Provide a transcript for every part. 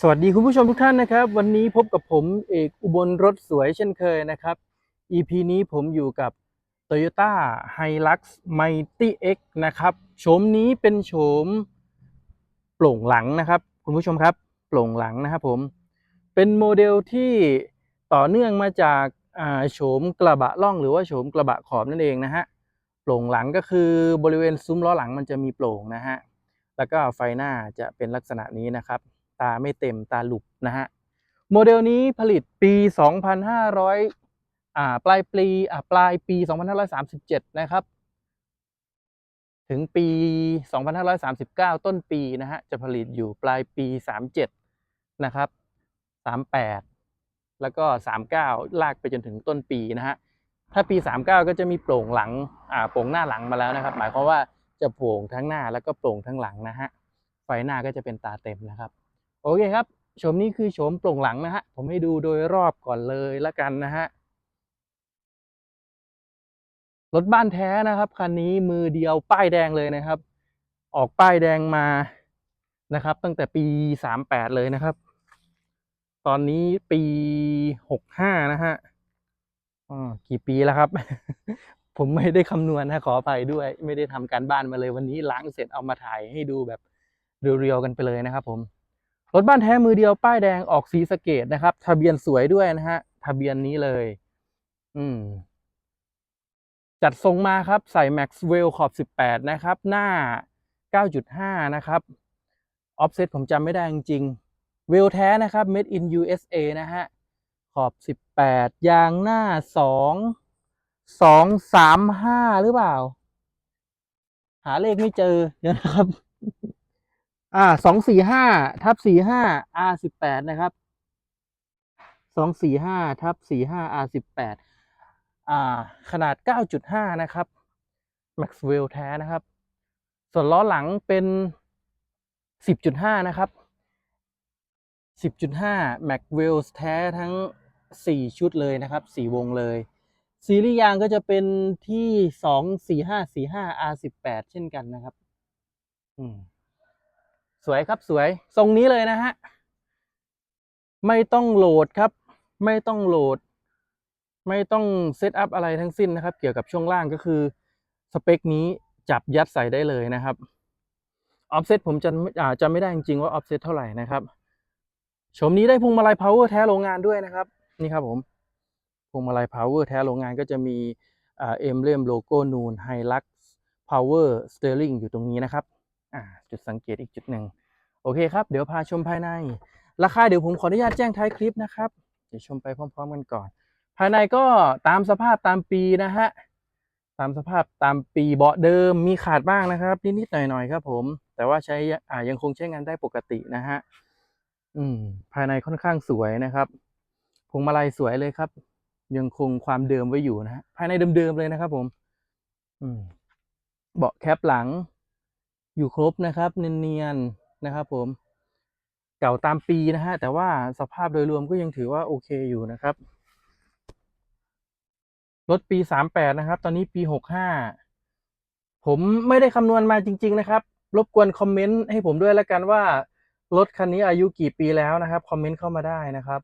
สวัสดีคุณผู้ชมทุกท่านนะครับ วันนี้พบกับผมเอกอุบลรถสวยเช่นเคยนะครับ EP นี้ผมอยู่กับ Toyota Hilux Mighty X นะครับโฉมนี้เป็นโฉมโปร่งหลังนะครับ คุณผู้ชมครับโปร่งหลังนะครับผมเป็นโมเดลที่ต่อเนื่องมาจากโฉมกระบะล่องหรือว่าโฉมกระบะขอบนั่นเองนะฮะโปร่งหลังก็คือบริเวณซุ้มล้อหลังมันจะมีโปร่งนะฮะแล้วก็ไฟหน้าจะเป็นลักษณะนี้นะครับ ตาไม่เต็มตาหลุบนะฮะโมเดลนี้ผลิตปี 2,500อ่าปลายปีอ่าปลายปี 2,537 นะครับ ถึงปี 2,539 ต้นปีนะฮะจะผลิตอยู่ปลายปี 37 นะครับ 38 แล้วก็ 39 ลากไปจนถึงต้นปีนะฮะถ้าปี 39 ก็จะมีโปร่งหลังอ่าโปร่งหน้าหลังมาแล้วนะครับ หมายความว่าจะโปร่งทั้งหน้าแล้วก็โปร่งทั้งหลังนะฮะไฟหน้าก็จะเป็นตาเต็มนะครับ โอเคครับโฉมนี้คือโฉมโปร่งหลังนะฮะ ผมให้ดูโดยรอบก่อนเลยละกันนะฮะ รถบ้านแท้นะครับคันนี้มือเดียวป้ายแดงเลยนะครับ ออกป้ายแดงมานะครับ ตั้งแต่ปีสามแปดเลยนะครับ ตอนนี้ปีหกห้านะฮะอ๋อกี่ปีแล้วครับ ผมไม่ได้คำนวณนะขออภัยด้วย ไม่ได้ทำการบ้านมาเลยวันนี้ล้างเสร็จเอามาถ่ายให้ดูแบบเรียวๆกันไปเลยนะครับผม รถบ้านแท้มือเดียวป้ายแดงออกสีสเกตนะครับ ทะเบียนสวยด้วยนะฮะ ทะเบียนนี้เลย อืม จัดทรงมาครับ ใส่ Maxwell ขอบ 18 นะครับ หน้า 9.5 นะครับ Offset ผมจำไม่ได้จริงเวลแท้นะครับ Made in USA นะฮะ ขอบ 18 ยางหน้า 2 2 3 5 หรือเปล่า หาเลขไม่เจอเดี๋ยวนะครับ อ่าสองสี่ห้าทับสี่ห้า R สิบแปดนะครับสองสี่ห้าทับสี่ห้า R สิบแปดอ่า ขนาดเก้าจุดห้านะครับ Maxwell แท้นะครับ ส่วนล้อหลังเป็นสิบจุดห้านะครับสิบจุดห้า Maxwell แท้ทั้งสี่ชุดเลยนะครับสี่วงเลย ซีรีส์ยางก็จะเป็นที่สองสี่ห้าสี่ห้า R สิบแปดเช่นกันนะครับ อืม สวยครับสวยทรงนี้เลยนะฮะ ไม่ต้องโหลดครับ ไม่ต้องโหลด ไม่ต้องเซตอัพอะไรทั้งสิ้นนะครับ เกี่ยวกับช่วงล่างก็คือสเปคนี้จับยัดใส่ได้เลยนะครับออฟเซตผมจะอาจำไม่ได้จริงๆว่าออฟเซตเท่าไหร่นะครับชมนี้ได้พวงมาลัย power แท้โรงงานด้วยนะครับนี่ครับผมพวงมาลัย power แท้โรงงานก็จะมีเอ็มเลมโลโก้นูนไฮลัก power steering อยู่ตรงนี้นะครับ อ่าจุดสังเกตอีกจุดหนึ่งโอเคครับ เดี๋ยวพาชมภายใน ราคาเดี๋ยวผมขออนุญาตแจ้งท้ายคลิปนะครับ เดี๋ยวชมไปพร้อม ๆ กันก่อน ภายในก็ตามสภาพตามปีนะฮะตามสภาพตามปีเบาะเดิมมีขาดบ้างนะครับนิดๆหน่อยๆครับ ผม แต่ว่าใช้อ่ายังคงใช้งานได้ปกตินะฮะอืมภายในค่อนข้างสวยนะครับพวงมาลัยสวยเลยครับ ยังคงความเดิมไว้อยู่นะฮะภายในเดิมๆเลยนะครับ ผม อืมเบาะแคปหลัง อยู่ครบนะครับเนียนๆนะครับ ผม เก่าตามปีนะฮะแต่ว่าสภาพโดยรวมก็ยังถือว่าโอเคอยู่นะครับรถปีสามแปดนะครับ ตอนนี้ปีหกห้าผมไม่ได้คำนวณมาจริง ๆ นะครับ รบกวนคอมเมนต์ให้ผมด้วยแล้วกันว่ารถคันนี้อายุกี่ปีแล้วนะครับ คอมเมนต์เข้ามาได้นะครับ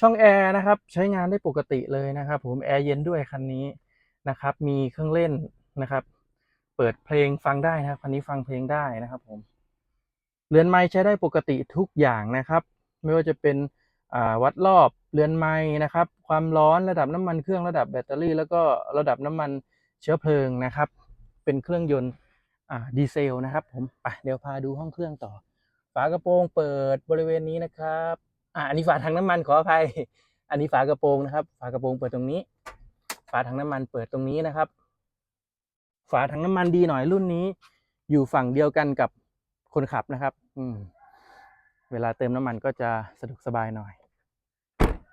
ช่องแอร์นะครับ ใช้งานได้ปกติเลยนะครับ ผมแอร์เย็นด้วยคันนี้นะครับ มีเครื่องเล่นนะครับ เปิดเพลงฟังได้นะครับคันนี้ฟังเพลงได้นะครับ ผม เรือนไม้ใช้ได้ปกติทุกอย่างนะครับ ไม่ว่าจะเป็นวัดรอบเรือนไม้นะครับ ความร้อนระดับน้ำมันเครื่องระดับแบตเตอรี่ แล้วก็ระดับน้ำมันเชื้อเพลิงนะครับ เป็นเครื่องยนต์ดีเซลนะครับ ผมไปเดี๋ยวพาดูห้องเครื่องต่อ ฝากระโปรงเปิดบริเวณนี้นะครับอ่าอันนี้ฝาถังน้ำมันขออภัย อันนี้ฝากระโปรงนะครับ ฝากระโปรงเปิดตรงนี้ ฝาถังน้ำมันเปิดตรงนี้นะครับ ฝาถังน้ำมันดีหน่อยรุ่นนี้ อยู่ฝั่งเดียวกันกับคนขับนะครับ อืมเวลาเติมน้ำมันก็จะสะดวกสบายหน่อย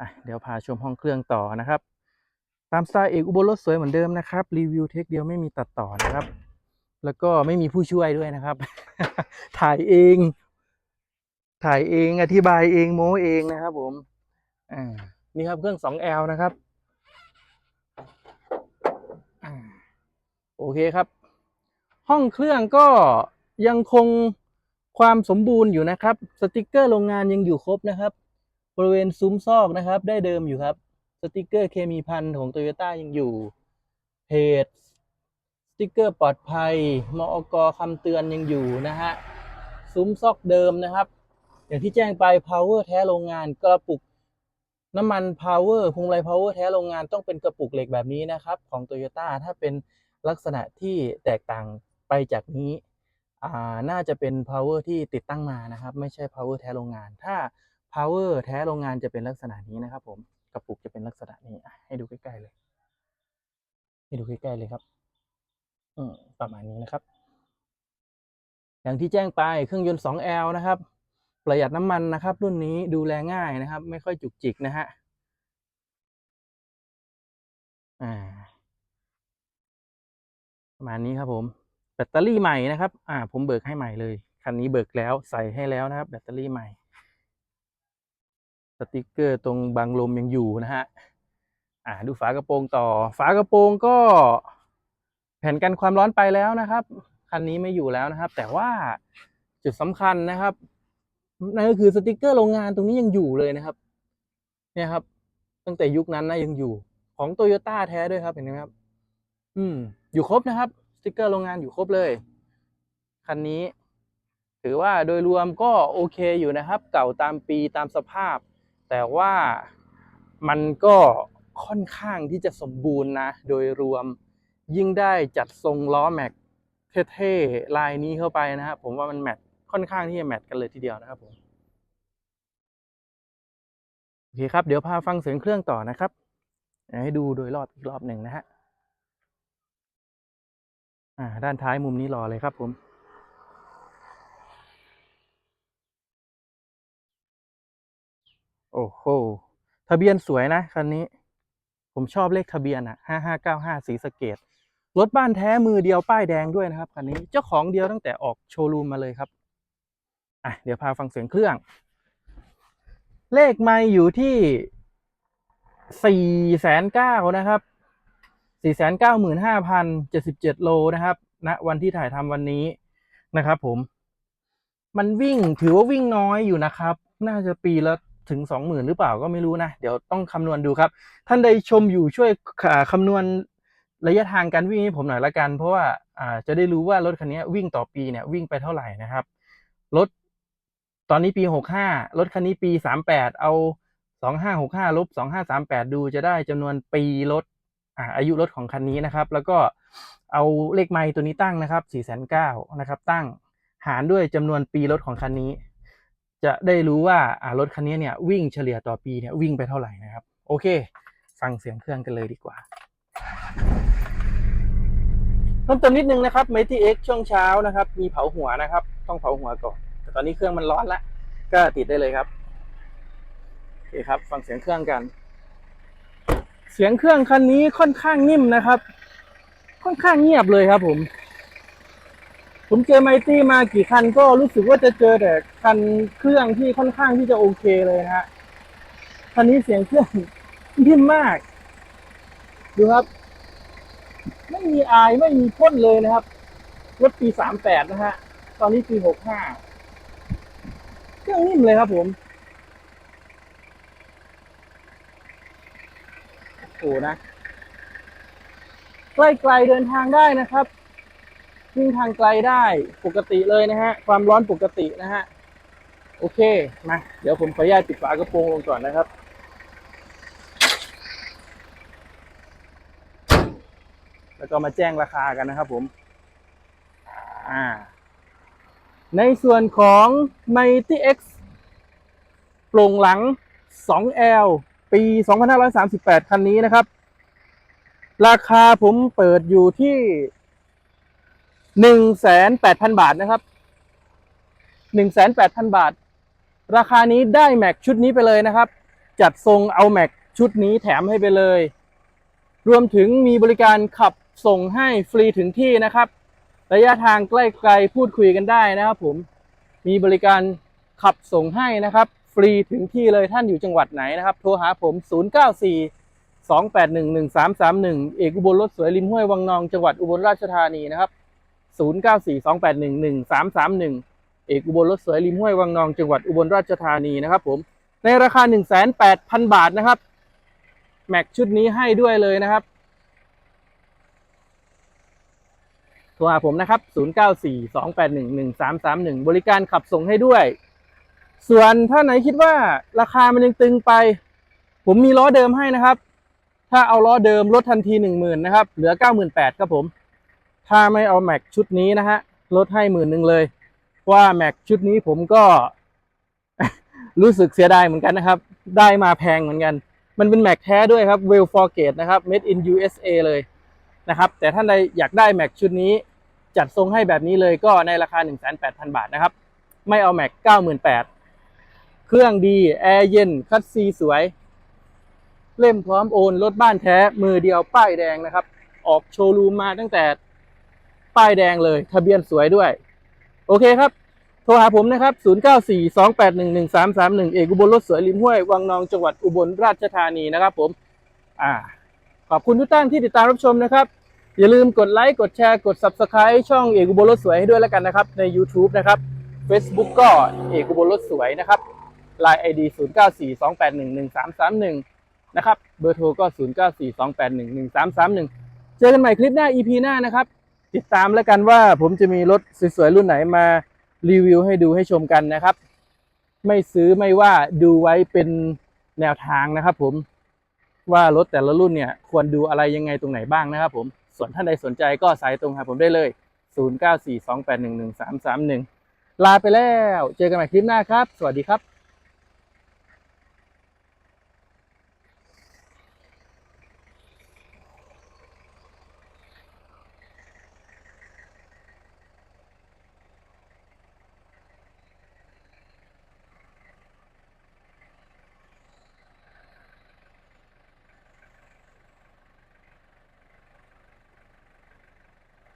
อะเดี๋ยวพาชมห้องเครื่องต่อนะครับ ตามสไตล์เอกอุบลรถสวยเหมือนเดิมนะครับ รีวิวเทคเดียวไม่มีตัดต่อนะครับ แล้วก็ไม่มีผู้ช่วยด้วยนะครับ ถ่ายเอง ถ่ายเองอธิบายเองโม้เองนะครับ ผมอ่านี่ครับเครื่อง 2L นะครับอ่า โอเคครับ ห้องเครื่องก็ยังคงความสมบูรณ์อยู่นะครับ สติกเกอร์โรงงานยังอยู่ครบนะครับ บริเวณซุ้มซอกนะครับ ได้เดิมอยู่ครับ สติกเกอร์เคมีพันของโตโยต้ายังอยู่เพจสติกเกอร์ปลอดภัยมอกคำเตือนยังอยู่นะฮะซุ้มซอกเดิมนะครับ อย่างที่แจ้งไป power แท้โรงงานกระปุกน้ำมัน power พวงมาลัย power แท้โรงงานต้องเป็นกระปุกเหล็กแบบนี้นะครับ ของ Toyota ถ้าเป็น ลักษณะที่แตกต่างไปจากนี้อ่าน่าจะเป็น power ที่ติดตั้งมานะครับ ไม่ใช่ power แท้โรงงาน ถ้า power แท้โรงงานจะเป็นลักษณะนี้นะครับ ผมกระปุกจะเป็นลักษณะนี้ให้ดูใกล้ๆเลย ให้ดูใกล้ๆเลยครับ อืมประมาณนี้นะครับ อย่างที่แจ้งไปเครื่องยนต์ 2L นะครับ ประหยัดน้ำมันนะครับ รุ่นนี้ดูแลง่ายนะครับ ไม่ค่อยจุกจิกนะฮะอ่า ประมาณนี้ครับผมแบตเตอรี่ใหม่นะครับ อ่า ผมเบิกให้ใหม่เลยคันนี้เบิกแล้วใส่ให้แล้วนะครับ แบตเตอรี่ใหม่ สติกเกอร์ตรงบังลมยังอยู่นะฮะอ่าดูฝากระโปรงต่อ ฝากระโปรงก็ แผ่นกันความร้อนไปแล้วนะครับคันนี้ไม่อยู่แล้วนะครับ แต่ว่าจุดสำคัญนะครับนั่นก็คือสติกเกอร์โรงงานตรงนี้ยังอยู่เลยนะครับ เนี่ยครับ ตั้งแต่ยุคนั้นนะยังอยู่ของโตโยต้าแท้ด้วยครับเห็นไหมครับ อืม อยู่ครบนะครับสติกเกอร์โรงงานอยู่ครบเลย คันนี้ ถือว่าโดยรวมก็โอเคอยู่นะครับ เก่าตามปีตามสภาพ แต่ว่ามันก็ค่อนข้างที่จะสมบูรณ์นะ โดยรวมยิ่งได้จัดทรงล้อแม็กเท่ๆลายนี้เข้าไปนะครับผมว่ามันแมทค่อนข้างที่จะแมทกันเลยทีเดียวนะครับผมโอเคครับ เดี๋ยวพาฟังเสียงเครื่องต่อนะครับ ให้ดูโดยรอบอีกรอบหนึ่งนะฮะ อ่าด้านท้ายมุมนี้รอเลยครับผมโอ้โห ทะเบียนสวยนะคันนี้ ผมชอบเลขทะเบียนอะห้าห้าเก้าห้าสีสเกต รถบ้านแท้มือเดียวป้ายแดงด้วยนะครับคันนี้ เจ้าของเดียวตั้งแต่ออกโชว์รูมมาเลยครับ อะ เดี๋ยวพาฟังเสียงเครื่อง เลขไม่อยู่ที่สี่แสนเก้านะครับ สี่แสนเก้าหมื่นห้าพันเจ็ดสิบเจ็ดโลนะครับณวันที่ถ่ายทำวันนี้นะครับ ผม มันวิ่งถือว่าวิ่งน้อยอยู่นะครับ น่าจะปีละถึงสองหมื่นหรือเปล่าก็ไม่รู้นะ เดี๋ยวต้องคำนวณดูครับ ท่านใดชมอยู่ช่วยอ่าคำนวณระยะทางการวิ่งให้ผมหน่อยละกัน เพราะว่าอ่าจะได้รู้ว่ารถคันนี้วิ่งต่อปีเนี่ยวิ่งไปเท่าไหร่นะครับ รถตอนนี้ปีหกห้ารถคันนี้ปีสามแปดเอาสองห้าหกห้าลบสองห้าสามแปดดูจะได้จำนวนปีรถ อายุรถของคันนี้นะครับ แล้วก็เอาเลขไมล์ตัวนี้ตั้งนะครับสี่แสนเก้านะครับ ตั้งหารด้วยจำนวนปีรถของคันนี้ จะได้รู้ว่ารถคันนี้เนี่ยวิ่งเฉลี่ยต่อปีเนี่ยวิ่งไปเท่าไหร่นะครับ โอเค ฟังเสียงเครื่องกันเลยดีกว่าเพิ่มเติมนิดนึงนะครับ m ม t ็ X ช่วงเช้านะครับ มีเผาหัวนะครับ ต้องเผาหัวก่อนแต่ตอนนี้เครื่องมันร้อนละก็ติดได้เลยครับโอเคครับ ฟังเสียงเครื่องกัน เสียงเครื่องคันนี้ค่อนข้างนิ่มนะครับ ค่อนข้างเงียบเลยครับผม ผมเจอไมตี้มากี่คันก็รู้สึกว่าจะเจอแต่คันเครื่องที่ค่อนข้างที่จะโอเคเลยนะฮะคันนี้เสียงเครื่องนิ่มมาก ดูครับ ไม่มีอายไม่มีพ่นเลยนะครับรถปีสามแปดนะฮะ ตอนนี้ปีหกห้าเครื่องนิ่มเลยครับผม โอ้นะ ใกล้ไกลเดินทางได้นะครับวิ่งทางไกลได้ปกติเลยนะฮะ ความร้อนปกตินะฮะ โอเค มา เดี๋ยวผมขออนุญาตปิดฝากระโปรงลงก่อนนะครับ แล้วก็มาแจ้งราคากันนะครับผม อ่า ในส่วนของ Mighty X โปร่งหลัง 2L ปี 2538 คันนี้นะครับ ราคาผมเปิดอยู่ที่ 1,800,000 บาทนะครับ 1,800,000 บาท ราคานี้ได้แม็กชุดนี้ไปเลยนะครับ จัดทรงเอาแม็กชุดนี้แถมให้ไปเลย รวมถึงมีบริการขับส่งให้ฟรีถึงที่นะครับ ระยะทางใกล้ๆพูดคุยกันได้นะครับผม มีบริการขับส่งให้นะครับ รีถึงที่เลยท่านอยู่จังหวัดไหนนะครับ โทรหาผม 094 281 1331 เอกอุบลรถสวยริมห้วยวังนองจังหวัดอุบลราชธานีนะครับ 094 281 1331 เอกอุบลรถสวยริมห้วยวังนองจังหวัดอุบลราชธานีนะครับผมในราคา 1,800,000 บาทนะครับ แม็กชุดนี้ให้ด้วยเลยนะครับโทรหาผมนะครับ 0942811331 บริการขับส่งให้ด้วย ส่วนถ้าไหนคิดว่าราคามันยังตึงไป ผมมีล้อเดิมให้นะครับ ถ้าเอาล้อเดิมลดทันที 10,000นะครับ เหลือ 98,000ครับผม ถ้าไม่เอาแม็กชุดนี้นะฮะลดให้หมื่นหนึ่งเลยว่าแม็กชุดนี้ผมก็รู้สึกเสียดายเหมือนกันนะครับ ได้มาแพงเหมือนกัน มันเป็นแม็กแท้ด้วยครับ Well f o r g a t e นะครับ Made in USA เลยนะครับ แต่ท่านใดอยากได้แม็กชุดนี้จัดทรงให้แบบนี้เลยก็ในราคา 1,800,000บาทนะครับ ไม่เอาแม็ก 98,000 เครื่องดี แอร์เย็น คัดซีสวย เล่มพร้อมโอนรถบ้านแท้ มือเดียวป้ายแดงนะครับ ออกโชว์รูมมาตั้งแต่ป้ายแดงเลย ทะเบียนสวยด้วย โอเคครับ โทรหาผมนะครับ 0942811331 เอกอุบลรถสวยริมห้วย วังนองจังหวัดอุบลราชธานีนะครับผม อ่า ขอบคุณทุกท่านที่ติดตามรับชมนะครับ อย่าลืมกดไลค์ กดแชร์ กด Subscribe ช่องเอกอุบลรถสวยให้ด้วยแล้วกันนะครับ ใน YouTube นะครับ Facebook ก็เอกอุบลรถสวยนะครับ Line ID 0942811331 นะครับ เบอร์โทรก็ 0942811331 เจอกันใหม่คลิปหน้า EP หน้านะครับ ติดตามแล้วกันว่าผมจะมีรถสวยๆ รุ่นไหนมารีวิวให้ดูให้ชมกันนะครับ ไม่ซื้อไม่ว่าดูไว้เป็นแนวทางนะครับผมว่ารถแต่ละรุ่นเนี่ยควรดูอะไรยังไงตรงไหนบ้างนะครับผมส่วนท่านใดสนใจก็สายตรงหาผมได้เลย 0942811331 ลาไปแล้ว เจอกันใหม่คลิปหน้าครับ สวัสดีครับ